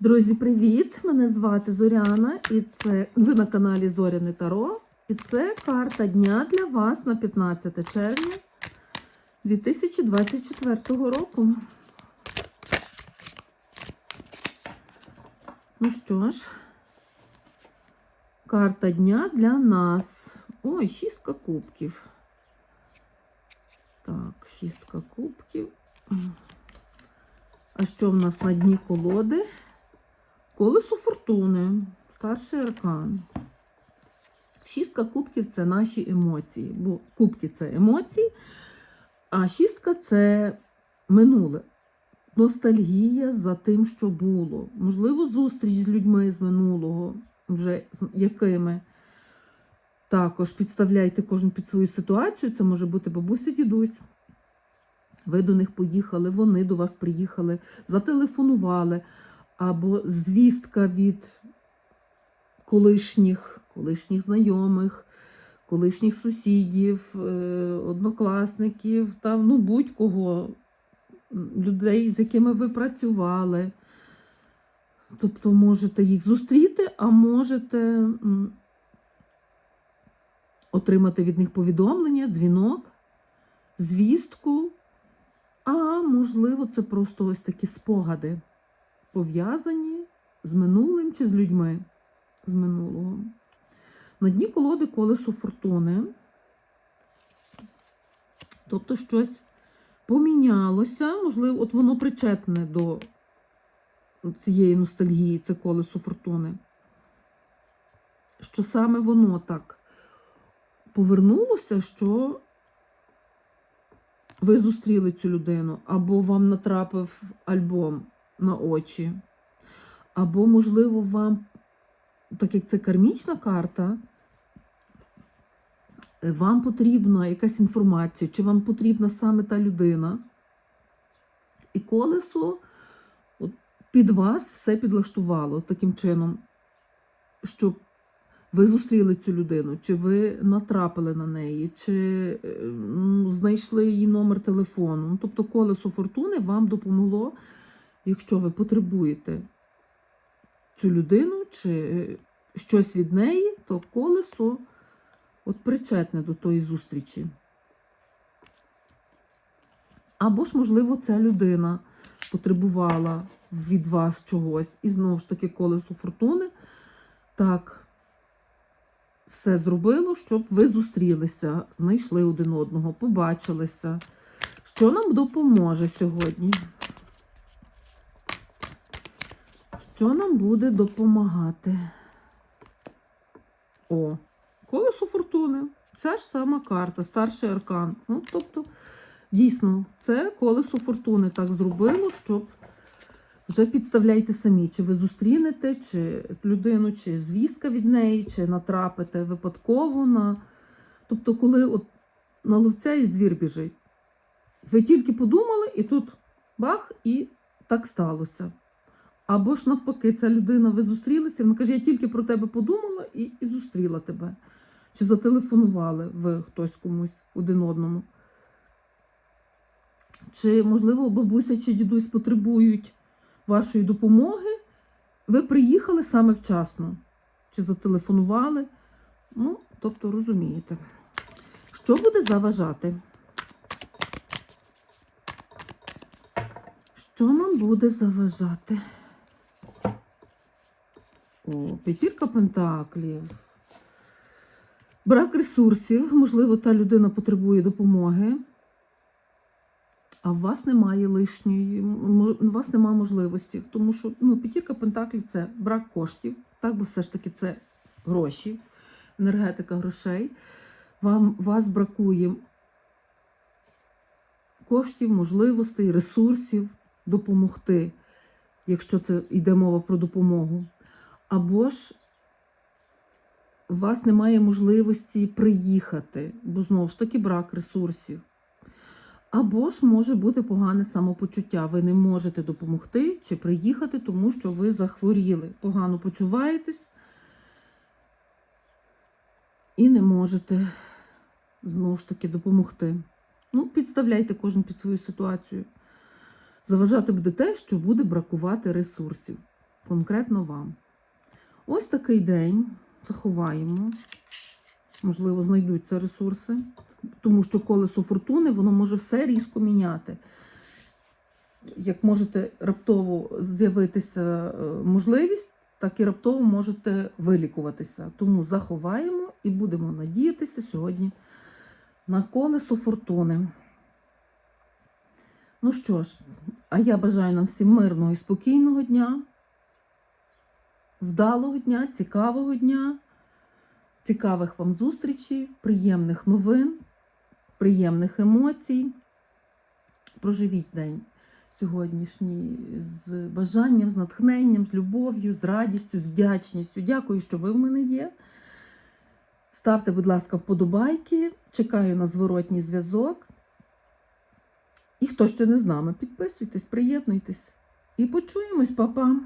Друзі, привіт! Мене звати Зоряна, і це ви на каналі Зоряне Таро. І це карта дня для вас на 15 червня 2024 року. Ну що ж, карта дня для нас. Ой, шістка кубків. Так, шістка кубків. А що в нас на дні колоди? Колесо фортуни, старший аркан. Шістка кубків це наші емоції. Бо кубки це емоції, а шістка це минуле. Ностальгія за тим, що було. Можливо, зустріч з людьми з минулого, вже з якими. Також підставляйте кожен під свою ситуацію. Це може бути бабуся, дідусь. Ви до них поїхали, вони до вас приїхали, зателефонували або звістка від колишніх, колишніх знайомих, колишніх сусідів, е, однокласників, там, ну, будь-кого, людей, з якими ви працювали. Тобто можете їх зустріти, а можете отримати від них повідомлення, дзвінок, звістку, а можливо, це просто ось такі спогади пов'язані з минулим чи з людьми з минулого. На дні колоди колесо фортуни. Тобто щось помінялося, можливо, от воно причетне до цієї ностальгії, це колесо фортуни. Що саме воно так повернулося, що ви зустріли цю людину, або вам натрапив альбом на очі. Або, можливо, вам, так як це кармічна карта, е, вам потрібна якась інформація, чи вам потрібна саме та людина. І колесо от, під вас все підлаштувало таким чином, щоб ви зустріли цю людину, чи ви натрапили на неї, чи ну, знайшли її номер телефону. Ну, тобто колесо фортуни вам допомогло якщо ви потребуєте цю людину чи щось від неї, то колесо от причетне до тої зустрічі. Або ж, можливо, ця людина потребувала від вас чогось. І знову ж таки, колесо фортуни так все зробило, щоб ви зустрілися, знайшли один одного, побачилися. Що нам допоможе сьогодні? Що нам буде допомагати? О, колесо фортуни. Ця ж сама карта, старший аркан. Ну, тобто, дійсно, це колесо фортуни так зробило, щоб вже підставляйте самі, чи ви зустрінете, чи людину, чи звістка від неї, чи натрапите випадково на. Тобто, коли от на ловця і звір біжить. Ви тільки подумали, і тут бах, і так сталося. Або ж навпаки, ця людина, ви зустрілися, вона каже, я тільки про тебе подумала і, і зустріла тебе. Чи зателефонували ви хтось комусь один одному. Чи, можливо, бабуся чи дідусь потребують вашої допомоги, ви приїхали саме вчасно. Чи зателефонували? Ну, тобто, розумієте. Що буде заважати? Що нам буде заважати? О, п'ятірка пентаклів. Брак ресурсів. Можливо, та людина потребує допомоги. А у вас немає лишньої, у вас немає можливості. Тому що ну, п'ятірка пентаклів це брак коштів. Так, бо все ж таки це гроші, енергетика грошей. Вам вас бракує коштів, можливостей, ресурсів допомогти, якщо це йде мова про допомогу. Або ж у вас немає можливості приїхати, бо знову ж таки брак ресурсів. Або ж може бути погане самопочуття. Ви не можете допомогти чи приїхати, тому що ви захворіли, погано почуваєтесь і не можете знову ж таки допомогти. Ну, підставляйте кожен під свою ситуацію. Заважати буде те, що буде бракувати ресурсів. конкретно вам. Ось такий день заховаємо. Можливо, знайдуться ресурси, тому що колесо фортуни воно може все різко міняти. Як можете раптово з'явитися е, можливість, так і раптово можете вилікуватися. Тому заховаємо і будемо надіятися сьогодні на колесо фортуни. Ну що ж, а я бажаю нам всім мирного і спокійного дня, вдалого дня, цікавого дня, цікавих вам зустрічей, приємних новин, приємних емоцій. Проживіть день сьогоднішній з бажанням, з натхненням, з любов'ю, з радістю, з вдячністю. Дякую, що ви в мене є. Ставте, будь ласка, вподобайки. Чекаю на зворотній зв'язок. І хто ще не з нами, підписуйтесь, приєднуйтесь. І почуємось, па-па!